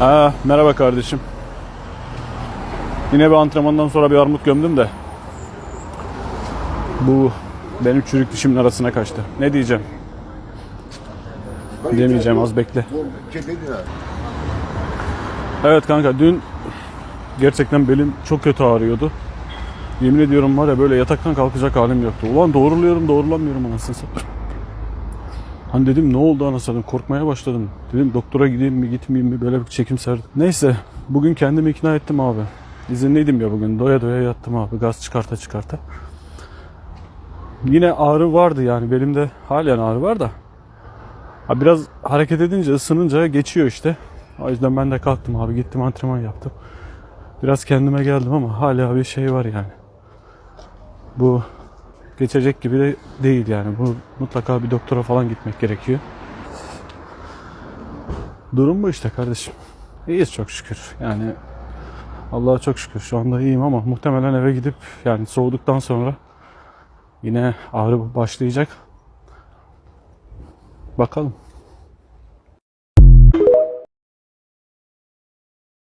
Aa, merhaba kardeşim. Yine bir antrenmandan sonra bir armut gömdüm de. Bu benim çürük dişimin arasına kaçtı. Ne diyeceğim? Demeyeceğim az bekle. Evet kanka dün gerçekten belim çok kötü ağrıyordu. Yemin ediyorum var ya böyle yataktan kalkacak halim yoktu. Ulan doğruluyorum doğrulamıyorum anasını satayım. Hani dedim ne oldu anasını korkmaya başladım. Dedim doktora gideyim mi gitmeyeyim mi böyle bir çekim serdim. Neyse bugün kendimi ikna ettim abi. İzinliydim ya bugün doya doya yattım abi gaz çıkarta çıkarta. Yine ağrı vardı yani belimde halen ağrı var da. Ha biraz hareket edince ısınınca geçiyor işte. O yüzden ben de kalktım abi gittim antrenman yaptım. Biraz kendime geldim ama hala bir şey var yani. Bu geçecek gibi de değil yani. Bu mutlaka bir doktora falan gitmek gerekiyor. Durum bu işte kardeşim. İyiyiz çok şükür. Yani Allah'a çok şükür şu anda iyiyim ama muhtemelen eve gidip yani soğuduktan sonra yine ağrı başlayacak. Bakalım.